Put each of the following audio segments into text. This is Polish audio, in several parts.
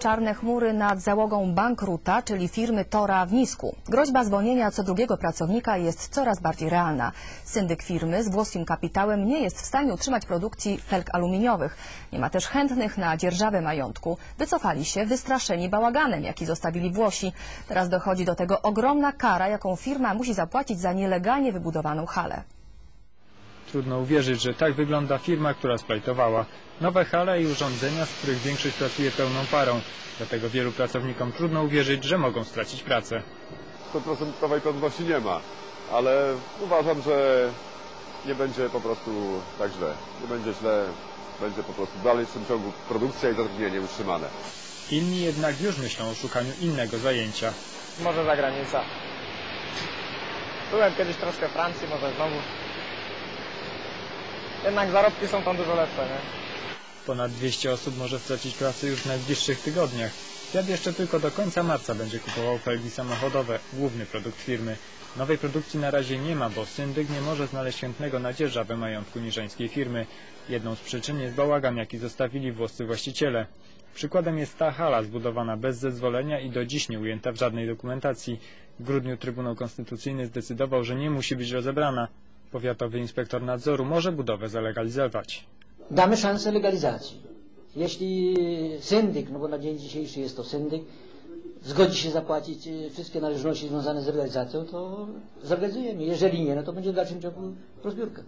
Czarne chmury nad załogą bankruta, czyli firmy Tora w Nisku. Groźba zwolnienia co drugiego pracownika jest coraz bardziej realna. Syndyk firmy z włoskim kapitałem nie jest w stanie utrzymać produkcji felg aluminiowych. Nie ma też chętnych na dzierżawę majątku. Wycofali się wystraszeni bałaganem, jaki zostawili Włosi. Teraz dochodzi do tego ogromna kara, jaką firma musi zapłacić za nielegalnie wybudowaną halę. Trudno uwierzyć, że tak wygląda firma, która splajtowała. Nowe hale i urządzenia, z których większość pracuje pełną parą. Dlatego wielu pracownikom trudno uwierzyć, że mogą stracić pracę. 100% prawa i pewności nie ma, ale uważam, że nie będzie po prostu tak źle. Nie będzie źle, będzie po prostu dalej w tym ciągu produkcja i zatrudnienie utrzymane. Inni jednak już myślą o szukaniu innego zajęcia. Może za granica. Byłem kiedyś troszkę w Francji, może znowu. Jednak zarobki są tam dużo lepsze, nie? Ponad 200 osób może stracić pracę już w najbliższych tygodniach. Fiat jeszcze tylko do końca marca będzie kupował felgi samochodowe, główny produkt firmy. Nowej produkcji na razie nie ma, bo syndyk nie może znaleźć chętnego na dzierżawę majątku niżeńskiej firmy. Jedną z przyczyn jest bałagan, jaki zostawili włoscy właściciele. Przykładem jest ta hala zbudowana bez zezwolenia i do dziś nie ujęta w żadnej dokumentacji. W grudniu Trybunał Konstytucyjny zdecydował, że nie musi być rozebrana. Powiatowy inspektor nadzoru może budowę zalegalizować. damy szansę legalizacji. Jeśli syndyk, no bo na dzień dzisiejszy jest to syndyk, zgodzi się zapłacić e, wszystkie należności związane z legalizacją, to zlegalizujemy. Jeżeli nie, no to będzie w dalszym ciągu rozbiórka.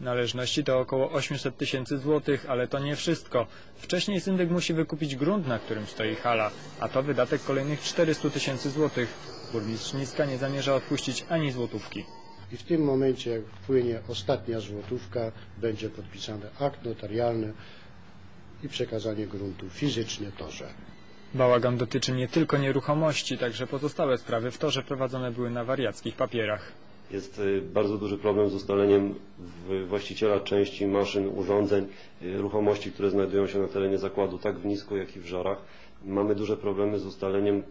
Należności to około 800 tysięcy złotych, ale to nie wszystko. Wcześniej syndyk musi wykupić grunt, na którym stoi hala, a to wydatek kolejnych 400 tysięcy złotych. Burmistrz Niska nie zamierza odpuścić ani złotówki. I w tym momencie, jak wpłynie ostatnia złotówka, będzie podpisany akt notarialny i przekazanie gruntu fizycznie torze. Bałagan dotyczy nie tylko nieruchomości, także pozostałe sprawy w torze prowadzone były na wariackich papierach. Jest y, bardzo duży problem z ustaleniem w- właściciela części, maszyn, urządzeń, y, ruchomości, które znajdują się na terenie zakładu, tak w Nisku, jak i w Żorach. Mamy duże problemy z ustaleniem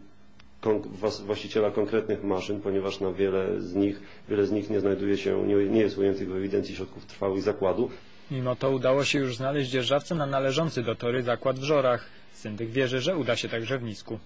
właściciela konkretnych maszyn, ponieważ na wiele z nich, wiele z nich nie znajduje się, nie, jest ujętych w ewidencji środków trwałych zakładu. Mimo to udało się już znaleźć dzierżawcę na należący do tory zakład w Żorach. Syndyk wierzy, że uda się także w Nisku.